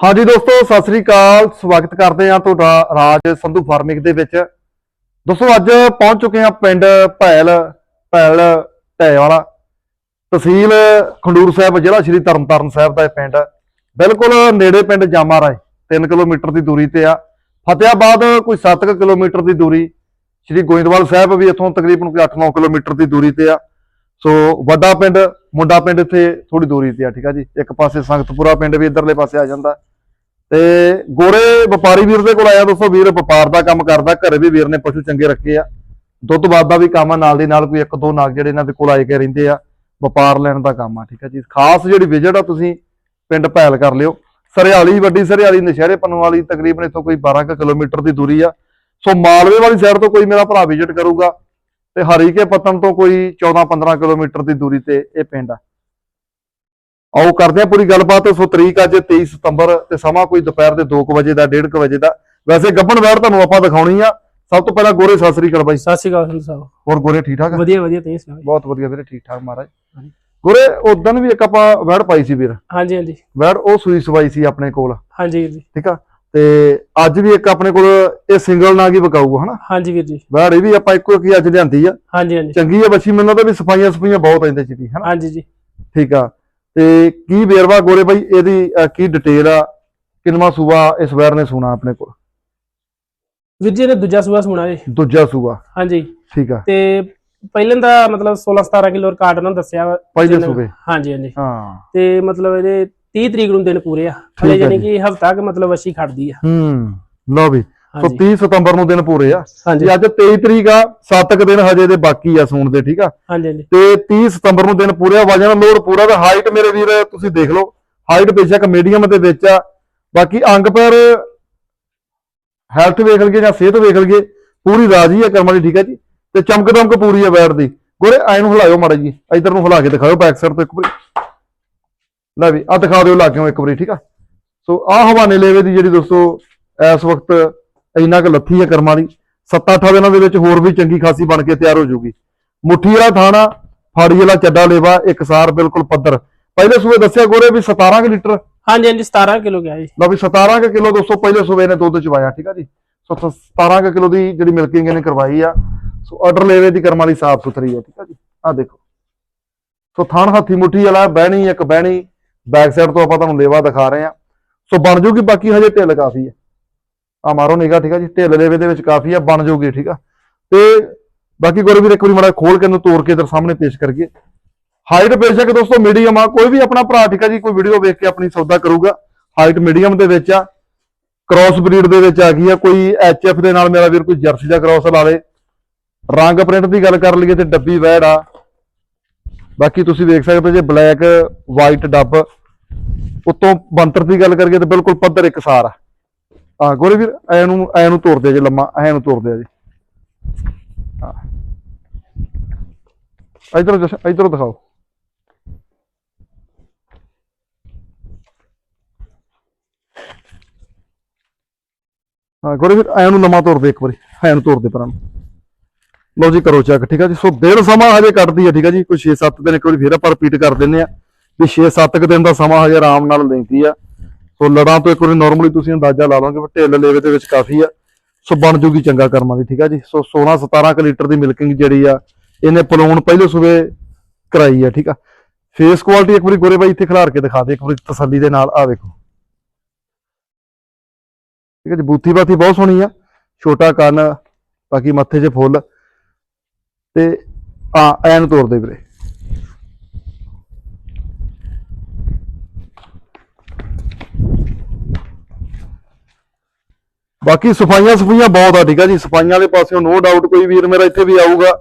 ਹਾਂਜੀ ਦੋਸਤੋ, ਸਤਿ ਸ੍ਰੀ ਅਕਾਲ। ਸਵਾਗਤ ਕਰਦੇ ਹਾਂ ਤੁਹਾਡਾ ਰਾਜ ਸੰਧੂ ਫਾਰਮਿੰਗ ਦੇ ਵਿੱਚ। ਦੋਸਤੋ, ਅੱਜ ਪਹੁੰਚ ਚੁੱਕੇ ਹਾਂ ਪਿੰਡ ਭੈਲ ਭੈਲ ਢੈ ਵਾਲਾ। ਤਹਿਸੀਲ ਖੰਡੂਰ ਸਾਹਿਬ, ਜ਼ਿਲ੍ਹਾ ਸ਼੍ਰੀ ਤਰਨਤਾਰਨ ਸਾਹਿਬ ਦਾ ਇਹ ਪਿੰਡ। ਬਿਲਕੁਲ ਨੇੜੇ ਪਿੰਡ ਜਾਮਾ ਰਾਏ 3 ਕਿਲੋਮੀਟਰ ਦੀ ਦੂਰੀ ਤੇ ਆ। ਫਤਿਆਬਾਦ ਕੋਈ 7 ਕਿਲੋਮੀਟਰ ਦੀ ਦੂਰੀ। ਸ਼੍ਰੀ ਗੋਇੰਦਵਾਲ ਸਾਹਿਬ ਵੀ ਇੱਥੋਂ ਤਕਰੀਬਨ ਕੋਈ 8-9 ਕਿਲੋਮੀਟਰ ਦੀ ਦੂਰੀ ਤੇ ਆ। ਸੋ ਵੱਡਾ ਪਿੰਡ, ਮੁੰਡਾ ਪਿੰਡ ਇੱਥੇ ਥੋੜੀ ਦੂਰੀ ਤੇ ਆ, ਠੀਕ ਆ ਜੀ? ਇੱਕ ਪਾਸੇ ਸੰਗਤਪੁਰਾ ਪਿੰਡ ਵੀ ਇਧਰਲੇ ਪਾਸੇ ਆ ਜਾਂਦਾ। ਤੇ ਗੋਰੇ ਵਪਾਰੀ ਵੀਰ ਦੇ ਕੋਲ ਆਇਆ ਦੋਸਤੋ, ਵੀਰ ਵਪਾਰ ਦਾ ਕੰਮ ਕਰਦਾ, ਘਰੇ ਵੀ ਵੀਰ ਨੇ ਪਸ਼ੂ ਚੰਗੇ ਰੱਖੇ ਆ। ਦੁੱਧ ਬਾਦ ਦਾ ਵੀ ਕੰਮ ਆ, ਨਾਲ ਦੀ ਨਾਲ ਕੋਈ ਇੱਕ ਦੋ ਨਾਗ ਜਿਹੜੇ ਇਹਨਾਂ ਦੇ ਕੋਲ ਆਏ ਕੇ ਰਹਿੰਦੇ ਆ, ਵਪਾਰ ਲੈਣ ਦਾ ਕੰਮ ਆ, ਠੀਕ ਆ ਜੀ? ਖਾਸ ਜਿਹੜੀ ਵਿਜ਼ਿਟ ਆ, ਤੁਸੀਂ ਪਿੰਡ ਭੈਲ ਕਰ ਲਿਓ। ਸਰਿਆਲੀ, ਵੱਡੀ ਸਰਿਆਲੀ, ਨਸ਼ਹਿਰੇ ਪੰਨੂ ਵਾਲੀ, ਤਕਰੀਬਨ ਇੱਥੋਂ ਕੋਈ 12 ਕੁ ਕਿਲੋਮੀਟਰ ਦੀ ਦੂਰੀ ਆ। ਸੋ ਮਾਲਵੇ ਵਾਲੀ ਸਾਈਡ ਤੋਂ ਕੋਈ ਮੇਰਾ ਭਰਾ ਵਿਜ਼ਿਟ ਕਰੂਗਾ। ਤੇ ਹਰੀਕੇ ਪਤਨ ਤੋਂ ਕੋਈ 14-15 ਕਿਲੋਮੀਟਰ ਦੀ ਦੂਰੀ ਤੇ ਇਹ ਪਿੰਡ ਆ। ਆਓ ਕਰਦੇ ਆ ਪੂਰੀ ਗੱਲਬਾਤ। ਸੋ ਤਰੀਕ ਅੱਜ 23 ਸਤੰਬਰ ਤੇ ਸਮਾਂ ਕੋਈ ਦੁਪਹਿਰ ਦੇ 2 ਵਜੇ ਦਾ 1:30 ਵਜੇ ਦਾ। ਵੈਸੇ ਗੱਬਣ ਵੈੜ ਤੁਹਾਨੂੰ ਆਪਾਂ ਦਿਖਾਉਣੀ ਆ। ਸਭ ਤੋਂ ਪਹਿਲਾਂ ਗੋਰੇ ਸਤਿ ਸ੍ਰੀ ਅਕਾਲ ਬਾਈ। ਸਤਿ ਸ਼੍ਰੀ ਅਕਾਲ ਸਾਹਿਬ। ਹੋਰ ਗੋਰੇ ਠੀਕ ਠਾਕ? ਵਧੀਆ ਵਧੀਆ ਤੁਸੀਂ ਸੁਣਾਓ? ਬਹੁਤ ਵਧੀਆ ਵੀਰੇ ਠੀਕ ਠਾਕ ਮਹਾਰਾਜ। ਗੋਰੇ ਉਦੋਂ ਵੀ ਇੱਕ ਆਪਾਂ ਵੈੜ ਪਾਈ ਸੀ ਵੀਰ। ਹਾਂਜੀ ਹਾਂਜੀ। ਵੈੜ ਉਹ ਸੂਈ ਸਵਾਈ ਸੀ ਆਪਣੇ ਕੋਲ। ਹਾਂਜੀ ਜੀ ਠੀਕ ਆ? ਤੇ ਅੱਜ ਵੀ ਇੱਕ ਆਪਣੇ ਕੋਲ ਇਹ ਸਿੰਗਲ ਨਾਗ ਹੀ ਵਿਕਾਊਗਾ ਹਨਾ? ਹਾਂਜੀ ਵੀਰ ਜੀ। ਵੈੜ ਇਹ ਵੀ ਆਪਾਂ ਇੱਕੋ ਇੱਕ ਹੀ ਅੱਜ ਲਿਆਂਦੀ ਆ। ਹਾਂਜੀ ਹਾਂਜੀ। ਚੰਗੀ ਆ ਬੱਚੀ ਮੈਨੂੰ ਤਾਂ ਵੀ ਸਫਾਈਆਂ ਸਫਾਈਆਂ ਬਹੁਤ ਆਉਂਦੇ ਚ ਵੀ ਹਨਾ? ਹਾਂਜੀ ਜੀ। ਠੀਕ ਆ। ਤੇ ਕੀ ਵੇਰਵਾ ਗੋਰੇ ਬਾਈ ਇਹਦੀ ਕੀ ਡਿਟੇਲ ਆ? ਕਿੰਨਵਾ ਸੂਆ ਇਸ ਵੈਰ ਨੇ ਸੁਣਾ ਆਪਣੇ ਕੋਲ? ਵੀਰ ਜੀ ਨੇ ਦੂਜਾ ਸੂਆ ਸੁਣਾ ਜੀ। ਦੂਜਾ ਸੂਆ। ਹਾਂਜੀ। ਠੀਕ ਆ। ਤੇ ਪਹਿਲਾਂ ਦਾ ਮਤਲਬ 16 17 ਕਿਲੋ ਰਿਕਾਰਡ ਉਹਨਾਂ ਦੱਸਿਆ। ਪਹਿਲੇ ਸੂਬੇ ਹਾਂਜੀ ਹਾਂਜੀ। ਹਾਂ। ਤੇ ਮਤਲਬ ਇਹਦੇ 30 ਤਰੀਕ ਨੂੰ ਦਿਨ ਪੂਰੇ ਆ। ਹਲੇ ਜਾਨੀ। ਕਿ ਹਫਤਾ ਕਿ ਮਤਲਬ ਅਸ਼ੀ ਖੜਦੀ ਆ। ਹੂੰ ਲਓ ਵੀ ਸੋ ਹਾਂਜੀ। 30 ਸਤੰਬਰ ਨੂੰ ਦਿਨ ਪੂਰੇ ਆ। ਤੇ ਅੱਜ 23 ਤਰੀਕ ਆ 7 ਕੁ ਦਿਨ ਹਜੇ ਦੇ ਬਾਕੀ ਆ ਸੂਣ ਦੇ ਠੀਕ ਆ? ਹਾਂਜੀ ਤੇ 30 ਸਤੰਬਰ ਨੂੰ ਦਿਨ ਪੂਰੇ ਆ ਵਜਨ ਲੋਡ ਪੂਰਾ ਤੇ ਹਾਈਟ ਮੇਰੇ ਵੀਰ ਤੁਸੀਂ ਦੇਖ ਲਓ। ਹਾਈਟ ਬੇਸ਼ੱਕ ਮੀਡੀਅਮ ਦੇ ਵਿੱਚ ਆ। ਬਾਕੀ ਅੰਗ ਪੈਰ ਹੈਲਥ ਵੇਖ ਲਈਏ ਜਾਂ ਸਿਹਤ ਵੇਖ ਲਈਏ ਪੂਰੀ ਰਾਜੀ ਆ ਕਰਮਾਂ ਦੀ ਠੀਕ ਆ ਜੀ? ਤੇ ਚਮਕ ਦਮਕ ਪੂਰੀ ਆ ਬੈਠ ਦੀ। ਗੋਰੇ ਐ ਨੂੰ ਹਿਲਾਇਓ ਮਾੜਾ ਜੀ। ਇਧਰ ਨੂੰ ਹਿਲਾ ਕੇ ਦਿਖਾਓ ਬੈਕ ਸਾਈਡ ਤੋਂ ਇੱਕ ਵਾਰੀ। ਲੈ ਵੀ ਆ ਦਿਖਾ ਦਿਓ ਲਾਗਿਓ ਇੱਕ ਵਾਰੀ ਠੀਕ ਆ? ਸੋ ਆ ਹਵਾਨੇ ਲੇਵੇ ਦੀ ਜਿਹੜੀ ਦੋਸਤੋ ਇਸ ਵਕਤ ਇੰਨਾ ਕੁ ਲੱਥੀ ਆ ਕਰਮਾਂ ਦੀ 7-8 ਦਿਨਾਂ ਦੇ ਵਿੱਚ ਹੋਰ ਵੀ ਚੰਗੀ ਖਾਸੀ ਬਣ ਕੇ ਤਿਆਰ ਹੋ ਜੂਗੀ। ਮੁੱਠੀ ਵਾਲਾ ਥਾਣਾ ਫਾੜੀ ਵਾਲਾ ਚੱਡਾ ਲੇਵਾ ਇਕਸਾਰ ਬਿਲਕੁਲ ਪੱਧਰ। ਪਹਿਲੇ ਸੂਬੇ ਦੱਸਿਆ ਗੋਰੇ ਵੀ 17 ਕੁ ਲੀਟਰ? ਹਾਂਜੀ ਹਾਂਜੀ 17 ਕਿਲੋ ਗਿਆ ਜੀ। ਲਓ ਵੀ 17 ਕੁ ਕਿਲੋ ਦੋਸਤੋ ਪਹਿਲੇ ਸੂਬੇ ਨੇ ਦੁੱਧ ਚਵਾਇਆ ਠੀਕ ਆ ਜੀ? ਸੋ ਤ- 17 ਕੁ ਕਿਲੋ ਦੀ ਜਿਹੜੀ ਮਿਲਕਿੰਗ ਇਹਨੇ ਕਰਵਾਈ ਆ। ਸੋ ਆਰਡਰ ਲੇਵੇ ਦੀ ਕਰਮਾਂ ਦੀ ਸਾਫ਼ ਸੁਥਰੀ ਆ ਠੀਕ ਆ ਜੀ? ਆ ਦੇਖੋ। ਸੋ ਥਾਣ ਹੱਥੀ ਮੁੱਠੀ ਵਾਲਾ ਬਹਿਣੀ ਇੱਕ ਬਹਿਣੀ ਬੈਕ ਸਾਈਡ ਤੋਂ ਆਪਾਂ ਤੁਹਾਨੂੰ ਲੇਵਾ ਦਿਖਾ ਰਹੇ ਆ ਸੋ ਬਣ ਜੂਗੀ, ਬਾਕੀ ਹਜੇ ਢਿੱਲ ਕਾਫੀ ਆ ਆ ਮਾਰੋ ਨਿਗਾ ਠੀਕ ਆ ਜੀ? ਢਿੱਲ ਲੇਵੇ ਦੇ ਵਿੱਚ ਕਾਫੀ ਆ, ਬਣ ਜੂਗੀ, ਠੀਕ ਆ? ਤੇ ਬਾਕੀ ਗੋਰੇ ਵੀਰ ਇੱਕ ਵਾਰੀ ਮਾੜਾ ਖੋਲ ਕੇ ਇਹਨੂੰ ਤੋੜ ਕੇ ਇਧਰ ਸਾਹਮਣੇ ਪੇਸ਼ ਕਰੀਏ। ਹਾਈਟ ਬੇਸ਼ੱਕ ਦੋਸਤੋ ਮੀਡੀਅਮ ਆ, ਕੋਈ ਵੀ ਆਪਣਾ ਭਰਾ, ਠੀਕ ਆ ਜੀ? ਕੋਈ ਵੀਡੀਓ ਵੇਖ ਕੇ ਆਪਣੀ ਸੌਦਾ ਕਰੂਗਾ। ਹਾਈਟ ਮੀਡੀਅਮ ਦੇ ਵਿੱਚ ਆ। ਕ੍ਰਾਸ ਬਰੀਡ ਦੇ ਵਿੱਚ ਆ ਗਈ ਆ, ਕੋਈ ਐਚਐਫ ਦੇ ਨਾਲ ਮੇਰਾ ਵੀਰ ਕੋਈ ਜਰਸੀ ਦਾ ਕ੍ਰਾਸ ਲਾ ਲੇ। ਰੰਗ ਪ੍ਰਿੰਟ ਦੀ ਗੱਲ ਕਰ ਲਈਏ ਤੇ ਡੱਬੀ ਵੈੜ ਆ। ਬਾਕੀ ਤੁਸੀਂ ਦੇਖ ਸਕਦੇ ਜੇ ਬਲੈਕ ਵਾਈਟ ਡੱਬ ਉਤੋਂ ਬੰਤਰ ਦੀ ਗੱਲ ਕਰੀਏ ਤਾਂ ਬਿਲਕੁਲ ਪੱਧਰ ਇਕਸਾਰ ਆ। ਆ ਗੋਰੇ ਵੀਰ, ਐ ਨੂੰ ਐ ਨੂੰ ਤੋੜਦੇ ਜੇ ਲੰਮਾ, ਐ ਨੂੰ ਤੋੜਦੇ ਆ ਜੀ। ਹਾਂ। ਇਧਰ ਇਧਰ ਦਿਖਾਓ। ਹਾਂ, ਗੋਰੇ ਵੀਰ, ਐ ਨੂੰ ਲੰਮਾ ਤੋੜਦੇ ਇੱਕ ਵਾਰੀ, ਐ ਨੂੰ ਤੋੜਦੇ ਪਰਾਂ ਨੂੰ। ਲਓ ਜੀ ਕਰੋ ਚੈੱਕ ਠੀਕ ਆ ਜੀ? ਸੋ ਦਿਨ ਸਮਾਂ ਹਜੇ ਕੱਟਦੀ ਆ, ਠੀਕ ਆ ਜੀ? ਕੋਈ 6-7 ਦਿਨ, ਇੱਕ ਵਾਰੀ ਫੇਰ ਆਪਾਂ ਰਿਪੀਟ ਕਰ ਦਿੰਨੇ ਆ ਵੀ 6-7 ਕੁ ਦਿਨ ਦਾ ਸਮਾਂ ਹਜੇ ਆਰਾਮ ਨਾਲ ਲੈਂਦੀ ਆ। ਸੋ ਲੜਾਂ ਤੋਂ ਇੱਕ ਵਾਰੀ ਨਾਰਮਲੀ ਤੁਸੀਂ ਅੰਦਾਜ਼ਾ ਲਾ ਲਓਗੇ ਵੀ ਢਿੱਲ ਲੇਵੇ ਦੇ ਵਿੱਚ ਕਾਫੀ ਆ। ਸੋ ਬਣ ਜੂਗੀ ਚੰਗਾ ਕਰਮਾਂ ਦੀ ਠੀਕ ਆ ਜੀ? ਸੋ 16-17 ਕੁ ਲੀਟਰ ਦੀ ਮਿਲਕਿੰਗ ਜਿਹੜੀ ਆ, ਇਹਨੇ ਪਲੂਣ ਪਹਿਲੇ ਸੂਬੇ ਕਰਾਈ ਆ, ਠੀਕ ਆ? ਫੇਸ ਕੁਆਲਿਟੀ ਇੱਕ ਵਾਰੀ ਗੋਰੇ ਬਾਈ ਇੱਥੇ ਖਿਲਾਰ ਕੇ ਦਿਖਾ ਦੇ, ਇੱਕ ਵਾਰੀ ਤਸੱਲੀ ਦੇ ਨਾਲ ਆ ਵੇਖੋ। ਠੀਕ ਹੈ ਜੀ ਬੂਥੀ ਬਾਥੀ ਬਹੁਤ ਸੋਹਣੀ ਆ, ਛੋਟਾ ਕੰਨ, ਬਾਕੀ ਮੱਥੇ 'ਚ ਫੁੱਲ। ਤੇ ਆ, ਐਨ ਤੋੜਦੇ ਵੀਰੇ। ਬਾਕੀ ਸਫਾਈਆਂ ਸਫਾਈਆਂ ਬਹੁਤ ਆ, ਠੀਕ ਆ ਜੀ। ਸਫਾਈਆਂ ਵਾਲੇ ਪਾਸਿਓਂ ਨੋ ਡਾਊਟ ਕੋਈ ਵੀਰ ਮੇਰਾ ਇੱਥੇ ਵੀ ਆਊਗਾ,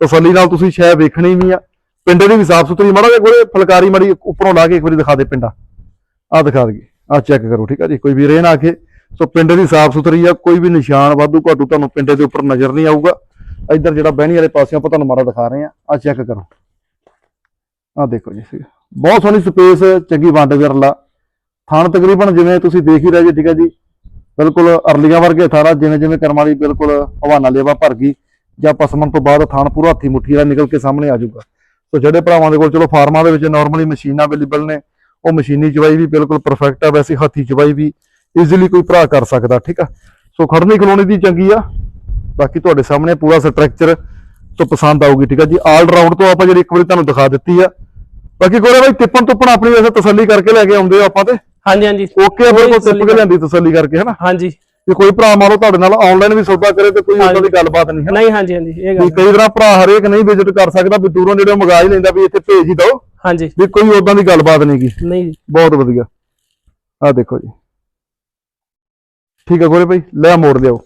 ਤਸੱਲੀ ਨਾਲ ਤੁਸੀਂ ਸ਼ਾਇਦ ਵੇਖਣੀ ਵੀ ਆ। ਪਿੰਡੇ ਦੀ ਵੀ ਸਾਫ਼ ਸੁਥਰੀ, ਮਾੜਾ ਜਿਹਾ ਗੋਰੇ ਫਲਕਾਰੀ ਮਾੜੀ ਉੱਪਰੋਂ ਲਾ ਕੇ ਇੱਕ ਵਾਰੀ ਦਿਖਾ ਦੇ ਪਿੰਡਾ। ਆ ਦਿਖਾ ਦਈਏ, ਆ ਚੈੱਕ ਕਰੋ, ਠੀਕ ਆ ਜੀ। ਕੋਈ ਵੀਰ ਇਹ ਨਾ ਆਖੇ, ਸੋ ਪਿੰਡੇ ਦੀ ਸਾਫ਼ ਸੁਥਰੀ ਆ, ਕੋਈ ਵੀ ਨਿਸ਼ਾਨ ਵਾਧੂ ਘਾਟੂ ਤੁਹਾਨੂੰ ਪਿੰਡੇ ਦੇ ਉੱਪਰ ਨਜ਼ਰ ਨਹੀਂ ਆਊਗਾ। ਇੱਧਰ ਜਿਹੜਾ ਬਹਿਣੀ ਵਾਲੇ ਪਾਸੇ ਆਪਾਂ ਤੁਹਾਨੂੰ ਮਾੜਾ ਦਿਖਾ ਰਹੇ ਆ ਆ ਚੈੱਕ ਕਰੋ। ਆ ਦੇਖੋ ਜੀ, ਠੀਕ ਆ। ਬਹੁਤ ਸੋਹਣੀ ਸਪੇਸ ਚੰਗੀ ਵੰਡ ਵਿਰਲਾ। ਥਾਣ ਤਕਰੀਬਨ ਜਿਵੇਂ ਤੁਸੀਂ ਦੇਖ ਹੀ ਰਹੇ ਜੀ, ਠੀਕ ਹੈ ਜੀ। ਬਿਲਕੁਲ ਅਰਲੀਆਂ ਵਰਗੇ ਥਾਰਾ ਜਿਵੇਂ ਜਿਵੇਂ ਕਰਮ ਵਾਲੀ ਬਿਲਕੁਲ ਹਵਾਨਾ ਲੇਵਾ ਭਰ ਗਈ। ਜਾਂ ਪਸਮਨ ਤੋਂ ਬਾਅਦ ਥਾਣ ਪੂਰਾ ਹੱਥੀ ਮੁੱਠੀ ਵਾਲਾ ਨਿਕਲ ਕੇ ਸਾਹਮਣੇ ਆ ਜਾਊਗਾ। ਸੋ ਜਿਹੜੇ ਭਰਾਵਾਂ ਦੇ ਕੋਲ, ਚਲੋ ਫਾਰਮਾਂ ਦੇ ਵਿੱਚ ਨਾਰਮਲੀ ਮਸ਼ੀਨਾਂ ਅਵੇਲੇਬਲ ਨੇ, ਉਹ ਮਸ਼ੀਨੀ ਚਵਾਈ ਵੀ ਬਿਲਕੁਲ ਪਰਫੈਕਟ ਆ, ਵੈਸੇ ਹੱਥੀ ਚਵਾਈ ਵੀ ਈਜ਼ੀਲੀ ਕੋਈ ਭਰਾ ਕਰ ਸਕਦਾ, ਠੀਕ ਆ। ਸੋ ਖੜਨੀ ਕਲੋਨੀ ਦੀ ਚੰਗੀ ਆ। ਬਾਕੀ ਤੁਹਾਡੇ ਸਾਹਮਣੇ ਪੂਰਾ ਸਟਰਕਚਰ ਸੋ ਪਸੰਦ ਆਊਗੀ ਠੀਕ ਆ ਜੀ? ਆਲ ਰਾਊਂਡ ਤੋਂ ਆਪਾਂ ਜਿਹੜੀ ਇੱਕ ਵਾਰੀ ਤੁਹਾਨੂੰ ਦਿਖਾ ਦਿੱਤੀ ਆ। ਬਾਕੀ ਕੋਲੇ ਬਾਈ ਟਿੱਪਣ ਟੁੱਪਣ ਆਪਣੀ ਵੈਸੇ ਤਸੱਲੀ ਕਰਕੇ ਲੈ ਕੇ ਆਉਂਦੇ ਆ ਆਪਾਂ ਤੇ? ਹਾਂਜੀ ਹਾਂਜੀ। ਓਕੇ ਆ ਬਿਲਕੁਲ ਟਿੱਪ ਕੇ ਲਿਆਂਦੀ ਤਸੱਲੀ ਕਰਕੇ ਹਨਾ? ਹਾਂਜੀ। ਜੇ ਕੋਈ ਭਰਾ ਲਓ ਤੁਹਾਡੇ ਨਾਲ ਆਨਲਾਈਨ ਵੀ ਸੌਦਾ ਕਰੇ ਤੇ ਕੋਈ ਉਦਾਂ ਦੀ ਗੱਲਬਾਤ ਨਹੀਂ ਹੈ ਨਹੀਂ ਹਾਂਜੀ ਹਾਂਜੀ ਇਹ ਵੀ ਗੱਲ ਕਈ ਤਰ੍ਹਾਂ ਭਰਾ ਹਰੇਕ ਨਹੀਂ ਵਿਜ਼ਿਟ ਕਰ ਸਕਦਾ ਵੀ ਦੂਰੋਂ ਜਿਹੜੇ ਮੰਗਾ ਹੀ ਲੈਂਦਾ ਵੀ ਇੱਥੇ ਭੇਜ ਹੀ ਦਿਓ। ਹਾਂਜੀ। ਵੀ ਕੋਈ ਉਦਾਂ ਦੀ ਗੱਲਬਾਤ ਨਹੀਂ ਗੀ। ਨਹੀਂ। ਜੀ ਬਹੁਤ ਵਧੀਆ। ਆਹ ਦੇਖੋ ਜੀ। ਠੀਕ ਹੈ ਗੋਰੇ ਭਾਈ ਲੈ ਮੋੜ ਲਿਆਓ।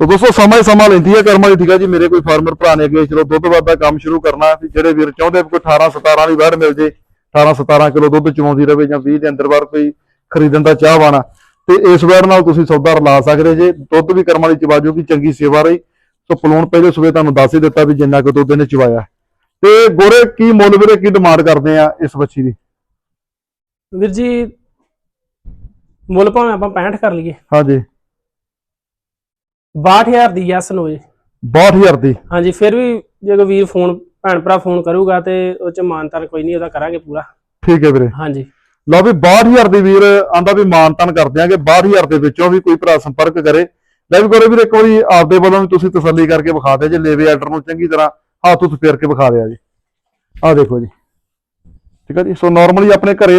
ਸੋ ਦੋਸਤੋ ਸਮਾਂ ਹੀ ਸਮਾਂ ਲੈਂਦੀ ਹੈ ਕਰਮਾਂ ਦੀ ਠੀਕ ਹੈ ਜੀ। ਮੇਰੇ ਕੋਈ ਫਾਰਮਰ ਭਰਾ ਨੇ ਅੱਗੇ ਚਲੋ ਦੁੱਧ ਵੱਧ ਦਾ ਕੰਮ ਸ਼ੁਰੂ ਕਰਨਾ। ਵੀ ਜਿਹੜੇ ਵੀਰ ਚਾਹੁੰਦੇ ਕੋਈ 18 17 ਦੀ ਵੈੜ ਮਿਲ ਜੇ 18 17 ਕਿਲੋ ਦੁੱਧ ਚਵਾਉਂਦੀ ਰਵੇ ਜਾਂ 20 ਦੇ ਅੰਦਰ ਬਾਰ ਕੋਈ ਖਰੀਦਣ ਦਾ ਚਾਹਵਾਨਾ ਤੇ ਇਸ ਵੈੜ ਨਾਲ ਤੁਸੀਂ ਸੌਦਾ ਰਲਾ ਸਕਦੇ ਜੇ। ਦੁੱਧ ਵੀ ਕਰਮਾਂ ਦੀ ਚਵਾਜੋ ਕੀ ਚੰਗੀ ਸੇਵਾ ਰਹੀ। ਸੋ ਪਲੂਣ ਪਹਿਲੇ ਸਵੇਰ ਤੁਹਾਨੂੰ ਦੱਸ ਹੀ ਦਿੱਤਾ ਵੀ ਜਿੰਨਾ ਕੁ ਦੁੱਧ ਇਹਨੇ ਚਵਾਇਆ। ਤੇ ਗੋਰੇ ਕੀ ਮੁੱਲ ਵੀਰੇ ਕੀ ਡਿਮਾਂਡ ਕਰਦੇ ਆ ਇਸ ਬੱਚੀ ਦੀ? ਵੀਰ ਜੀ ਮੁੱਲ ਭਾਵੇਂ ਆਪਾਂ 65 ਕਰ ਲਈਏ। ਹਾਂਜੀ। 62000 ਦੀ ਯੈਸ ਨੋ ਜੀ। 62000 ਦੀ। ਹਾਂਜੀ ਫਿਰ ਵੀ ਜੇ ਕੋਈ ਵੀਰ ਫੋਨ ਭੈਣ ਭਰਾ ਫੋਨ ਕਰੂਗਾ ਤੇ ਉਹ ਚ ਮਾਨਤਾਨ ਕੋਈ ਨਹੀਂ ਉਹਦਾ ਕਰਾਂਗੇ ਪੂਰਾ। ਠੀਕ ਹੈ ਵੀਰੇ। ਹਾਂਜੀ। ਲਓ ਵੀ 62000 ਦੀ ਵੀਰ ਆਂਦਾ ਵੀ ਮਾਨਤਨ ਕਰ ਦਿਆਂਗੇ 62000 ਦੇ ਵਿੱਚੋਂ ਵੀ ਕੋਈ ਭਰਾ ਸੰਪਰਕ ਕਰੇ। ਲੈ ਵੀ ਕਰੋ ਵੀਰ ਇੱਕ ਵਾਰੀ ਆਪਦੇ ਵੱਲੋਂ ਵੀ ਤੁਸੀਂ ਤਸੱਲੀ ਕਰਕੇ ਵਿਖਾ ਦਿਓ ਜੇ ਲੇਵੇ ਆਰਡਰ ਨੂੰ ਚੰਗੀ ਤਰ੍ਹਾਂ ਹੱਥ ਉੱਤ ਫੇਰ ਕੇ ਵਿਖਾ ਦਿਆ ਜੀ। ਆਹ ਦੇਖੋ ਜੀ। ਠੀਕ ਹੈ ਜੀ ਸੋ ਨਾਰਮਲੀ ਆਪਣੇ ਘਰੇ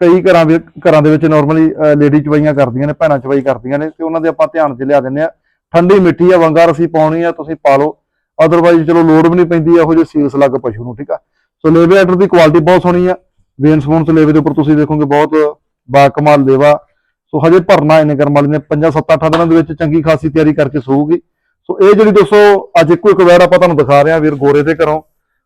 ਕਈ ਘਰਾਂ ਵਿੱਚ, ਘਰਾਂ ਦੇ ਵਿੱਚ ਨਾਰਮਲੀ ਲੇਡੀ ਚਵਾਈਆਂ ਕਰਦੀਆਂ ਨੇ, ਭੈਣਾਂ ਚਵਾਈ ਕਰਦੀਆਂ ਨੇ, ਤੇ ਉਹਨਾਂ ਦੇ ਆਪਾਂ ਧਿਆਨ 'ਚ ਲਿਆ ਦਿੰਦੇ ਆ ਠੰਡੀ ਮਿੱਠੀ ਆ ਵੰਗਾਰ ਅਸੀਂ ਪਾਉਣੀ ਆ, ਤੁਸੀਂ ਪਾ ਲਓ। ਅਦਰਵਾਈਜ਼ ਚਲੋ ਲੋੜ ਵੀ ਨਹੀਂ ਪੈਂਦੀ ਇਹੋ ਜਿਹੇ ਸੀਲਸ ਲੱਗ ਪਸ਼ੂ ਨੂੰ, ਠੀਕ ਆ? ਸੋ ਲੇਵੇ ਆਰਡਰ ਦੀ ਕੁਆਲਿਟੀ ਬਹੁਤ ਸੋਹਣੀ ਆ। ਵੇਨਸ ਸਪੂਨਸ ਲੇਵੇ ਦੇ ਉੱਪਰ ਤੁਸੀਂ ਦੇਖੋਗੇ ਬਹੁਤ ਬਾ ਕਮਾਲ ਲੇਵਾ। ਸੋ ਹਜੇ ਭਰਨਾ ਇਹਨੇ ਕਰਮ ਵਾਲੀ ਨੇ 5 7 8 ਦਿਨਾਂ ਦੇ ਵਿੱਚ ਚੰਗੀ ਖਾਸੀ ਤਿਆਰੀ ਕਰਕੇ ਸੂਊਗੀ। ਸੋ ਇਹ ਜਿਹੜੀ ਦੋਸਤੋ, ਅੱਜ ਇੱਕੋ ਇੱਕ ਵੈਰ ਆਪਾਂ ਤੁਹਾਨੂੰ ਦਿਖਾ ਰਹੇ ਹਾਂ ਵੀਰ ਗੋਰੇ ਦੇ ਘਰੋਂ।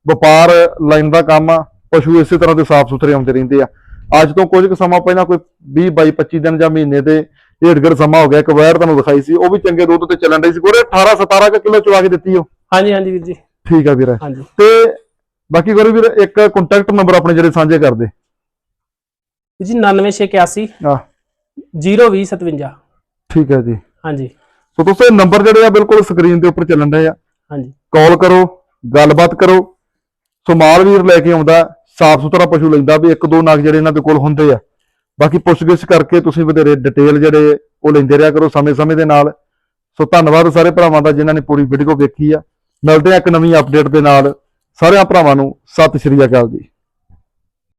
ਵਪਾਰ ਲਾਈਨ ਦਾ ਕੰਮ ਆ, ਪਸ਼ੂ ਇਸੇ ਤਰ੍ਹਾਂ ਦੇ ਸਾਫ਼ ਸੁਥਰੇ ਆਉਂਦੇ ਰਹਿੰਦੇ ਆ। ਅੱਜ ਤੋਂ ਕੁਝ ਕੁ ਸਮਾਂ ਪਹਿਲਾਂ ਕੋਈ 20 22 25 ਦਿਨ ਜਾਂ ਮਹੀਨੇ ਦੇ ਢੇਡਗੜ ਸਮਾਂ ਹੋ ਗਿਆ ਇੱਕ ਵੈਰ ਤੁਹਾਨੂੰ ਦਿਖਾਈ ਸੀ ਉਹ ਵੀ ਚੰਗੇ ਦੁੱਧ ਤੇ ਚੱਲਣ ਰਹੀ ਸੀ। ਗੋਰੇ 18 17 ਕਿਲੋ ਚਵਾ ਕੇ ਦਿੱਤੀ ਉਹ। ਹਾਂਜੀ ਹਾਂਜੀ ਵੀਰ ਜੀ। ਠੀਕ ਆ ਵੀਰ। ਹਾਂਜੀ। ਤੇ ਬਾਕੀ ਗੋਰੇ ਵੀਰ ਇੱਕ ਕੰਟੈਕਟ ਨੰਬਰ ਆਪਣੇ ਜਿਹੜੇ ਸਾਂਝੇ ਕਰਦੇ ਜੀ 9681 ਆ 02057 ਠੀਕ ਹੈ ਜੀ। ਹਾਂਜੀ। ਸੋ ਦੋਸਤੋ ਇਹ ਨੰਬਰ ਜਿਹੜੇ ਆ ਬਿਲਕੁਲ ਸਕਰੀਨ ਦੇ ਉੱਪਰ ਚੱਲਣ ਰਹੇ ਆ। ਹਾਂਜੀ। ਕਾਲ ਕਰੋ ਗੱਲਬਾਤ ਕਰੋ। ਸੋ ਮਾਲ ਵੀਰ ਲੈ ਕੇ ਆਉਂਦਾ। ਸਾਫ਼ ਸੁਥਰਾ ਪਸ਼ੂ ਲੈਂਦਾ ਵੀ ਇੱਕ ਦੋ ਨਗ ਜਿਹੜੇ ਇਹਨਾਂ ਦੇ ਕੋਲ ਹੁੰਦੇ ਆ। ਬਾਕੀ ਪੁੱਛਗਿੱਛ ਕਰਕੇ ਤੁਸੀਂ ਵਧੇਰੇ ਡਿਟੇਲ ਜਿਹੜੇ ਉਹ ਲੈਂਦੇ ਰਿਹਾ ਕਰੋ ਸਮੇਂ-ਸਮੇਂ ਦੇ ਨਾਲ। ਸੋ ਧੰਨਵਾਦ ਸਾਰੇ ਭਰਾਵਾਂ ਦਾ ਜਿਨ੍ਹਾਂ ਨੇ ਪੂਰੀ ਵੀਡੀਓ ਵੇਖੀ ਆ। ਮਿਲਦੇ ਆ ਇੱਕ ਨਵੀਂ ਅਪਡੇਟ ਦੇ ਨਾਲ। ਸਾਰਿਆਂ ਭਰਾਵਾਂ ਨੂੰ ਸਤਿ ਸ਼੍ਰੀ ਅਕਾਲ ਜੀ।